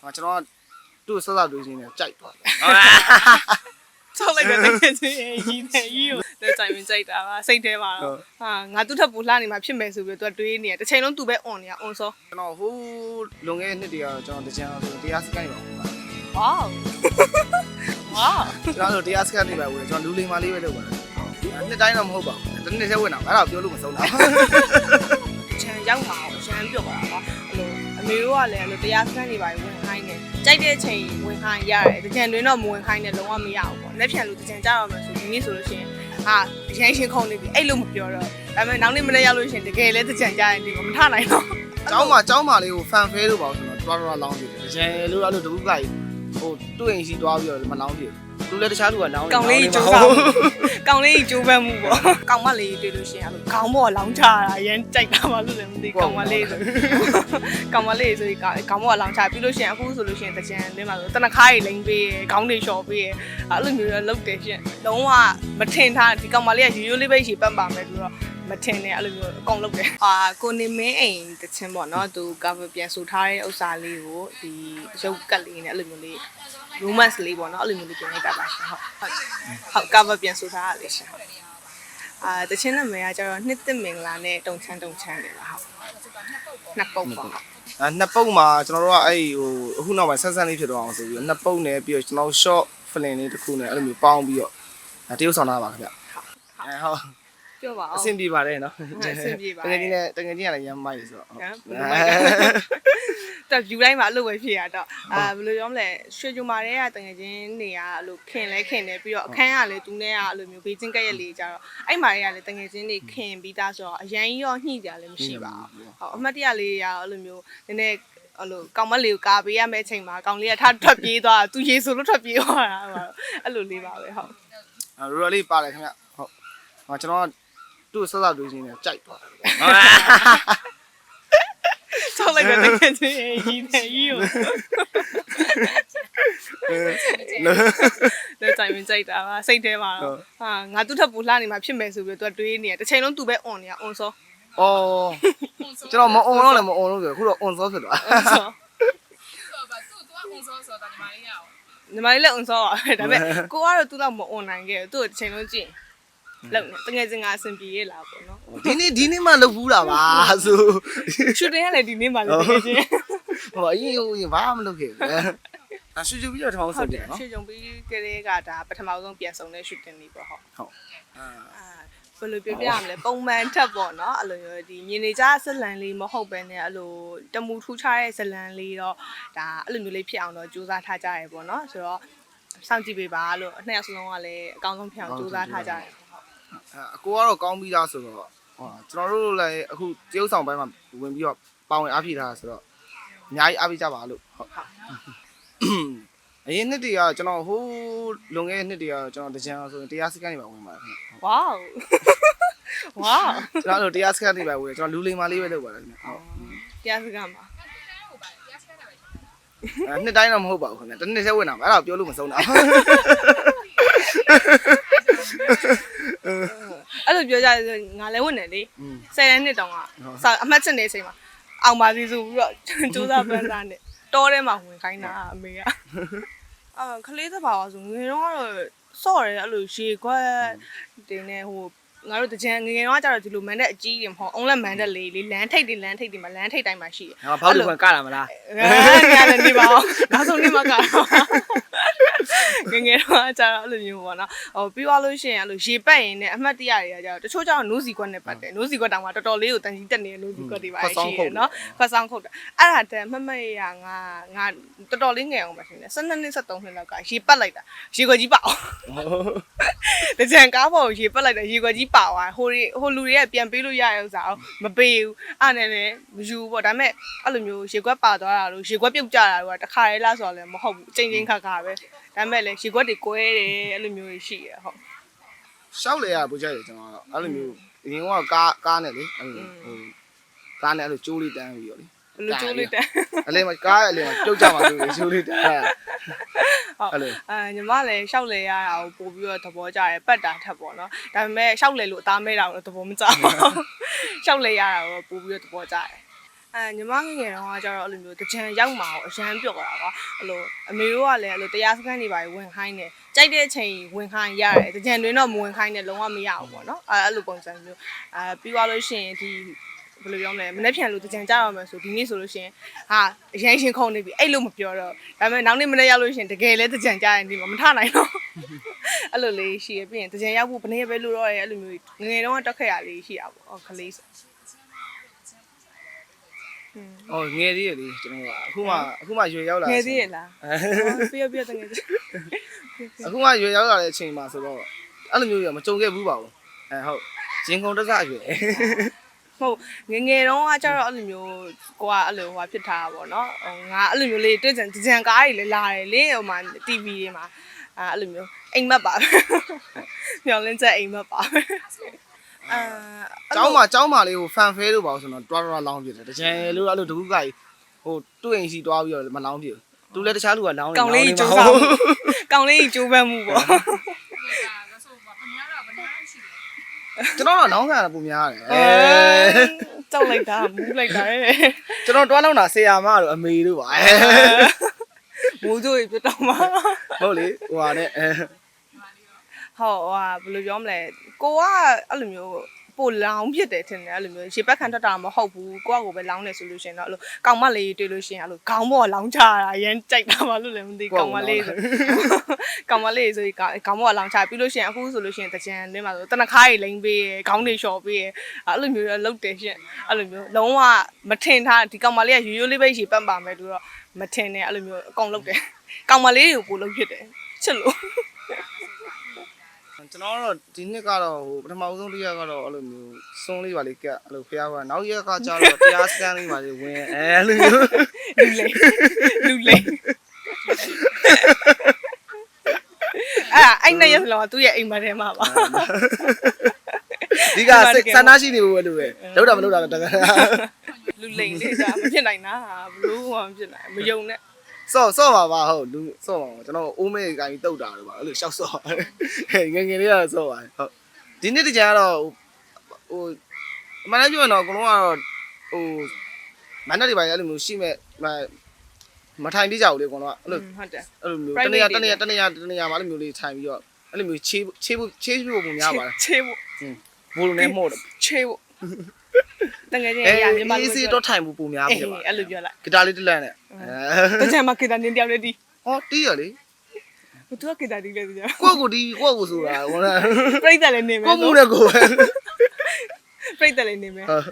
ဟာကျွန်တော်ကသူ့ဆက်ဆက်တွေ့ချင်းနဲ့ကြိုက်သွားတယ်ဆောက်လိုက်တဲ့တကယ်ချင်းရေးနေကြီးကိုလက်ဆိုင်ဝင်ကြိုက်တာပါစိတ်ထဲမှာတော့ဟာငါသူ့ထပ်ပူလှနေမှာဖြစ်မယ်ဆိုပြီးတော့သူကတွေးနေတယ်တစ်ချိန်လုံးသူပဲអွန်နေတာអွန်စောကျွန်တော်ဟိုးလွန်ခဲ့တဲ့နှစ်တည်းကတော့ကျွန်တော်တကြံဆိုတရားစကန်နေပါဘူးဝေါဝေါကျွန်တော်တို့တရားစကန်နေပါဘူးကျွန်တော်လူလိမ္မာလေးပဲလုပ်ပါတယ်နှစ်တိုင်းတော့မဟုတ်ပါဘူးတစ်နှစ်တည်းဝင်တာအဲ့ဒါပြောလို့မဆုံးတာချန်ရောက်မှာရမ်းပြော့ပါတော့အဲ့လိုအမေတို့ကလည်းအဲ့လိုတရားစခန်းတွေပါဝင်ခိုင်း တယ်ကြိုက်တဲ့အချိန်ဝင်ခိုင်းရတယ်တကြံတွင်တော့မဝင်ခိုင်းနဲ့လုံးဝမရဘူးပေါ့လက်ဖြန်လို့တကြံကြတော့မယ်ဆိုဒီနေ့ဆိုလို့ရှိရင်ဟာအရင်ရှင်းခုံနေပြီအဲ့လိုမပြောတော့ဒါပေမဲ့နောက်နေ့မနေ့ရောက်လို့ရှိရင်တကယ်လဲတကြံကြရင်ဒီကိုမထနိုင်တော့ကျောင်းမှာကျောင်းမှာလေးကိုဖန်ဖဲလို့ပါဆိုတော့တော်တော်လောင်းပြတယ်တကြံလို့အဲ့လိုတပူးကကြီးဟိုတွေ့ရင်စီသွားပြီးတော့မလောင်းပြဘူး လူလည်းတခြားလူကလောင်းကောင်လေးကြီးကြိုးစားမှုကောင်လေးကြီးကြိုးပမ်းမှုပေါ့ကောင်မလေးတွေ့လို့ရှိရင်အဲ့လိုခေါင်းပေါ်လောင်းချတာရမ်းကြိုက်တာမှလို့လည်းမသိကောင်မလေးဆိုကောင်မလေးဆိုဒီကောင်ခေါင်းပေါ်လောင်းချပြီးလို့ရှိရင်အခုဆိုလို့ရှိရင်တကြံလင်းမှာဆိုတနခါးကြီးလိမ့်ပေးရခေါင်းတွေလျှော်ပေးရအဲ့လိုမျိုးလုပ်တယ်ရှင်လုံးဝမထင်ထားဒီကောင်မလေးကရိုးရိုးလေးပဲရှိပတ်ပါမယ်ဆိုတော့ မထင်နဲ့အဲ့လိုမျိုးအကုန်လုပ်တယ်အာကိုနေမင်းအိမ်တချင်းပေါ့နော်သူ cover ပြန်ဆိုထားတဲ့ဥစ္စာလေးကိုဒီရုပ်ကတ်လေးနဲ့အဲ့လိုမျိုးလေး romance လေးပေါ့နော်အဲ့လိုမျိုးလေးပြင်လိုက်တာပါရှင်ဟုတ်ဟုတ်ဟုတ် cover ပြန်ဆိုထားရလေရှင်ဟုတ်အာတချင်းနာမည်ကကျတော့နှစ်သက်မင်္ဂလာနဲ့တုံချမ်းတုံချမ်းတယ်ပါဟုတ်နှစ်ပုတ်ပေါ့ဟုတ်အဲနှစ်ပုတ်မှာကျွန်တော်တို့ကအဲ့ဟိုအခုနောက်ပိုင်းဆက်ဆက်လေးဖြစ်တော့အောင်ဆိုပြီးနှစ်ပုတ်နဲ့ပြီးတော့ကျွန်တော် short film လေးတစ်ခုနဲ့အဲ့လိုမျိုးပေါင်းပြီးတော့တရုပ်ဆောင်တာပါခင်ဗျအဲဟုတ် ပြောပါအအောင်ဆင်ပြေပါတယ်နော်ဟုတ်အဆင်ပြေပါတယ်တကယ်ကြီးနဲ့တကယ်ကြီးကလည်းရမ်းမိုက်တယ်ဆိုတော့ဟုတ်ဟမ်ဘယ်လိုလဲတက် view တိုင်းမှာအဲ့လိုပဲဖြစ်ရတော့အာဘယ်လိုပြောမလဲရွှေကြုံမာတဲ့ကတငယ်ချင်းတွေကအဲ့လိုခင်လဲခင်တယ်ပြီးတော့အခန်းကလည်းသူနဲ့ကအဲ့လိုမျိုးဘေးချင်းကက်ရက်လေးကြတော့အဲ့မာတွေကလည်းတငယ်ချင်းတွေခင်ပြီးသားဆိုတော့အရန်ကြီးရောညှိကြလည်းမရှိပါဘူးဟုတ်အမှတ်တရလေးရအဲ့လိုမျိုးနည်းနည်းအဲ့လိုကောင်မလေးကိုကာပေးရမယ့်အချိန်မှာကောင်လေးကထထွက်ပြေးသွားသူရေဆိုလို့ထွက်ပြေးသွားတာဟုတ်အဲ့လိုလေးပါပဲဟုတ်အဲရလေးပါတယ်ခင်ဗျဟုတ်ဟောကျွန်တော်က သူ့ဆက်ဆက်တွေးစင်းနဲ့ကြိုက်သွားတယ်ဆောက်လိုက်တော့တကယ်ချင်းအေးကြီးတယ်ကြီးကိုလက်တိုင်းမကြိုက်တာပါစိတ်ထဲမှာတော့ဟာငါသူ့ထက်ပိုလှနေမှာဖြစ်မယ်ဆိုပြီးတော့တွေးနေတယ်တစ်ချိန်လုံးသူပဲ on နေရ on စောအော်ကျွန်တော်မ on တော့လည်းမ on လို့ဆိုခုတော့ on စောဖြစ်သွားညီမလေးလည်း on စောပါပဲဒါပေမဲ့ကိုကတော့သူ့လောက်မ on နိုင်ခဲ့ဘူးသူ့ကိုတစ်ချိန်လုံးကြည့် လောက်နေတကယ်ချင်းကအဆင်ပြေရလားပေါ့နော်ဒီနေ့ဒီနေ့မှလှုပ်ဘူးတာပါဆိုရှူတင်ရလည်းဒီနေ့မှလည်းတကယ်ချင်းဟိုအရင်ဟိုရင်ဘာမှမလုပ်ခဲ့ဘူးအရှူရှူပြီးတော့ထောင်းဟုဆိုတ်ပြတယ်နော်ရှူကြုံပြီးကလေးကဒါပထမဆုံးပြန်ဆောင်တဲ့ရှူတင်လေးပေါ့ဟုတ်ဟုတ်အာအာဘယ်လိုပြောပြရမလဲပုံမှန်ထက်ပေါ့နော်အဲ့လိုမျိုးဒီမြင်နေကြဇလန်လေးမဟုတ်ပဲねအဲ့လိုတမူထူးခြားတဲ့ဇလန်လေးတော့ဒါအဲ့လိုမျိုးလေးဖြစ်အောင်တော့ကြိုးစားထားကြရပေါ့နော်ဆိုတော့စောင့်ကြည့်ပေးပါလို့အနှစ်ယောက်စလုံးကလည်းအကောင်းဆုံးဖြစ်အောင်ကြိုးစားထားကြရတယ်ဟုတ် အကိုကတော့ကောင်းပြီးသားဆိုတော့ဟောကျွန်တော်တို့လည်းအခုတရုပ်ဆောင်ပိုင်းမှာဝင်ပြီးတော့ပါဝင်အားဖြည့်ထားတာဆိုတော့အများကြီးအားပေးကြပါလို့ဟုတ်အရင်နှစ်တည်းကကျွန်တော်ဟိုးလွန်ခဲ့တဲ့နှစ်တည်းကကျွန်တော်တကြံဆိုရင်တရားစကန်နေပါဝင်ပါတယ်ခင်ဗျဝေါဝေါကျွန်တော်တို့တရားစကန်နေပါဝင်ကျွန်တော်လူလိမ္မာလေးပဲလုပ်ပါတယ်ခင်ဗျဟုတ်တရားစကားမှာဟိုပါရစခန်းတာပဲအဲနှစ်တိုင်းတော့မဟုတ်ပါဘူးခင်ဗျတစ်နှစ်တည်းဝင်တာပါအဲ့ဒါပြောလို့မဆုံးတာအဲ့ လိုပြောကြတယ်ငါလည်းဝင်တယ်လေอืมဆယ်တန်းနှစ်တောင်ကစာအမှတ်ချက်နေချိန်မှာအောင်ပါစီဆိုပြီးတော့ကြိုးစားပန်းစားနေတောထဲမှာဝင်ခိုင်းတာအမေကအာခလေးသဘာဝဆိုငယ်တော့ကတော့စော့တယ်အဲ့လိုရေခွက်တင်နေဟိုငါတို့တကြံငယ်ငယ်တော့ကျတော့ဒီလိုမန်တဲ့အကြီးတွေမဟုတ်အုံးလက်မန်တဲ့လေးလေးလမ်းထိပ်တွေလမ်းထိပ်တွေမှာလမ်းထိပ်တိုင်းမှာရှိတယ်ငါဖောက်လို့ခွန်ကလာမလားအဲညာလည်းနေပါအောင်နောက်ဆုံးနေမှာကတော့ ငယ်ငယ်တော့ကျတော့အဲ့လိုမျိုးပေါ့နော်ဟိုပြီးသွားလို့ရှိရင်အဲ့လိုရေပတ်ရင်လည်းအမှတ်တရတွေကကျတော့တချို့ကျတော့နိုးစီကွက်နဲ့ပတ်တယ်နိုးစီကွက်တောင်မှတော်တော်လေးကိုတန်ကြီးတက်နေတဲ့နိုးစီကွက်တွေပါရှိတယ်နော်ခွက်ဆောင်ခုတ်တာအဲ့ဒါတည်းမမရငါငါတော်တော်လေးငယ်အောင်ပါရှင်လေ12နှစ်13နှစ်လောက်ကရေပတ်လိုက်တာရေခွက်ကြီးပါအောင်တကြံကားပေါ်ရေပတ်လိုက်တာရေခွက်ကြီးပါသွားဟိုဟိုလူတွေကပြန်ပေးလို့ရရဥစ္စာမပေးဘူးအဲ့နဲ့လည်းမယူပေါ့ဒါပေမဲ့အဲ့လိုမျိုးရေခွက်ပါသွားတာလို့ရေခွက်ပြုတ်ကြတာလို့တခါရဲလားဆိုတော့လည်းမဟုတ်ဘူးချိန်ချင်းခါခါပဲဒါပေမဲ့လည်းရေခွက်တွေကွဲတယ်အဲ့လိုမျိုးရှိရဟုတ်ရှောက်လေရပူကြရကျွန်တော်ကတော့အဲ့လိုမျိုးအရင်ကကားကားနဲ့လေအဲ့လိုဟိုကားနဲ့အဲ့လိုကျိုးလေးတန်းပြီးတော့လေဘယ်လိုကျိုးလိုက်တယ်အလေးမကားအလေးမပြုတ်ကြမှာဆိုပြီးကျိုးလေးတန်းဟုတ်အဲ့လိုအာညီမလည်းရှောက်လေရတာကိုပို့ပြီးတော့သဘောကျတယ်ပတ်တာထက်ပေါ့နော်ဒါပေမဲ့ရှောက်လေလို့အသားမဲတာကိုတော့သဘောမကျဘူးရှောက်လေရတာကိုပို့ပြီးတော့သဘောကျတယ် အဲညီမငယ်ငယ်တော့ကကျတော့အဲ့လိုမျိုးတကြံရောက်မှာတော့အရန်ပြော့တာကွာအဲ့လိုအမေတို့ကလည်းအဲ့လိုတရားစခန်းတွေပါဝင်ခိုင်းတယ်ကြိုက်တဲ့အချိန်ဝင်ခိုင်းရတယ်တကြံတွင်တော့မဝင်ခိုင်းနဲ့လုံးဝမရဘူးပေါ့နော်အဲအဲ့လိုပုံစံမျိုးအဲပြီးသွားလို့ရှိရင်ဒီဘယ်လိုပြောမလဲမနေ့ပြန်လို့တကြံကြတော့မယ်ဆိုဒီနေ့ဆိုလို့ရှိရင်ဟာအရင်ရှင်ခုံနေပြီအဲ့လိုမပြောတော့ဒါပေမဲ့နောက်နေ့မနေ့ရောက်လို့ရှိရင်တကယ်လဲတကြံကြရင်ဒီမှာမထနိုင်တော့အဲ့လိုလေးရှိရပြီးရင်တကြံရောက်ဖို့ဘယ်နေ့ပဲလို့တော့ရဲအဲ့လိုမျိုးငယ်ငယ်တော့တက်ခဲ့ရလေးရှိတာပေါ့ဟောကလေးဆို ဟောငယ်သေးရလေကျွန်တော်ကအခုမှအခုမှရွယ်ရောက်လာငယ်သေးရလားပြရပြတငယ်သေးအခုမှရွယ်ရောက်လာတဲ့အချိန်မှာဆိုတော့အဲ့လိုမျိုးရမကြုံခဲ့ဘူးပါဘူးအဲဟုတ်ရင်ကုန်တက်စားရွယ်ဟုတ်ငယ်ငယ်တော့ကကျတော့အဲ့လိုမျိုးကိုကအဲ့လိုဟိုဖြစ်ထားတာပေါ့နော်ဟိုငါအဲ့လိုမျိုးလေးတွေ့ကြံကြံကားတွေလည်းလာတယ်လေဟိုမှာ TV တွေမှာအဲအဲ့လိုမျိုးအိမ်မက်ပါပဲမျောလင်းချက်အိမ်မက်ပါ ပဲအာကျောင်းမှာကျောင်းမှာလေးဟိုဖန်ဖဲလို့ပါဆိုတော့တွားတွားလောင်းပြတယ်တကြံလို့အဲ့လိုတကူကကြီးဟိုသူ့အိမ်စီတွားပြီးတော့မလောင်းပြဘူးသူလည်းတခြားလူကလောင်းနေကောင်လေးကြီးကြိုးစားမှုကောင်လေးကြီးကြိုးပမ်းမှုပေါ့ဟုတ်ကဲ့ဒါဆိုဘာဘယ်များတော့ဘယ်များရှိလဲကျွန်တော်တော့လောင်းခံရတာပုံများတယ်အဲကြောက်လိုက်တာမူးလိုက်တာရဲ့ကျွန်တော်တွားလောင်းတာဆေယာမတို့အမေတို့ပါအဲမိုးကြိုးကြီးပြတ်တော့မှာဟုတ်လေဟိုဟာနဲ့အဲ ဟုတ်ဟိုဟာဘယ်လိုပြောမလဲကိုကအဲ့လိုမျိုးပိုလောင်းဖြစ်တယ်ထင်တယ်အဲ့လိုမျိုးရေပက်ခံထွက်တာမဟုတ်ဘူးကိုကကိုပဲလောင်းနေဆိုလို့ရှိရင်တော့အဲ့လိုကောင်မလေးတွေ့လို့ရှိရင်အဲ့လိုခေါင်းပေါ်လောင်းချတာရမ်းကြိုက်တာပါလို့လည်းမသိကောင်မလေးဆိုကောင်မလေးဆိုရင်ခေါင်းပေါ်လောင်းချပြီးလို့ရှိရင်အခုဆိုလို့ရှိရင်တကြံလင်းမှာဆိုတနခါးကြီးလိမ့်ပေးရခေါင်းတွေလျှော်ပေးရအဲ့လိုမျိုးလောက်တယ်ရှင်အဲ့လိုမျိုးလုံးဝမထင်ထားဒီကောင်မလေးကရိုးရိုးလေးပဲရေပက်ပါမယ်သူတော့မထင်နဲ့အဲ့လိုမျိုးအကုန်လောက်တယ်ကောင်မလေးကိုပို့လို့ဖြစ်တယ်ချစ်လို့ ကျွန်တော်တော့ဒီနှစ်ကတော့ဟိုပထမဆုံးတစ်ရက်ကတော့အဲ့လိုမျိုးစွန်းလေးပါလေးကက်အဲ့လိုဖျားကနောက်ရက်ကကျတော့တရားစကန်လေးပါလေးဝင်အဲအဲ့လိုမျိုးလူလိမ်လူလိမ်အဲ့အဲ့နှစ်ရက်လောက်သူ့ရဲ့အိမ်မထဲမှာပါဒီကစိတ်ဆန္ဒရှိနေဘူးပဲလို့ပဲလောက်တာမလောက်တာတော့တကယ်လူလိမ်လေးကြာမဖြစ်နိုင်တာဘလို့မှမဖြစ်နိုင်မယုံနဲ့ စော့စော့ပါပါဟုတ်လူစော့ပါပါကျွန်တော်အိုးမဲကိုင်းတုတ်တာတော့ပါအဲ့လိုရှောက်စော့ငယ်ငယ်လေးကတော့စော့ပါဟုတ်ဒီနေ့တကြကတော့ဟိုအမှန်တမ်းပြောရင်တော့အကုန်လုံးကတော့ဟိုမန္တလေးပါအဲ့လိုမျိုးရှိမဲ့မထိုင်ပြကြဘူးလေအကုန်လုံးကအဲ့လိုဟုတ်တယ်အဲ့လိုမျိုး Private တနေရာတွေတနေရာတနေရာတနေရာမှာအဲ့လိုမျိုးလေးထိုင်ပြီးတော့အဲ့လိုမျိုးချေးချေးဖို့ချေးဖို့ပုံများပါတယ်ချေဖို့ဘိုးလုံးနဲ့မှုတ်တယ်ချေဖို့ တကယ်ချင်းအဲရမြန်မာအေးစီတော့ထိုင်ဖို့ပုံများအေးဖြစ်ပါအဲ့လိုပြောလိုက်ဂီတာလေးတစ်လက်နဲ့အဲတကြံမှာကေတာနင်းတယောက်နဲ့ဒီဟောတီးရလေဘသူကကေတာဒီလဲတကြံကိုယ့်ကိုတီးကိုယ့်ကိုဆိုတာဟိုလားပြိတ္တလည်းနေမယ်ကိုယ့်မှုနဲ့ကိုယ်ပဲပြိတ္တလည်းနေမယ်ဟုတ်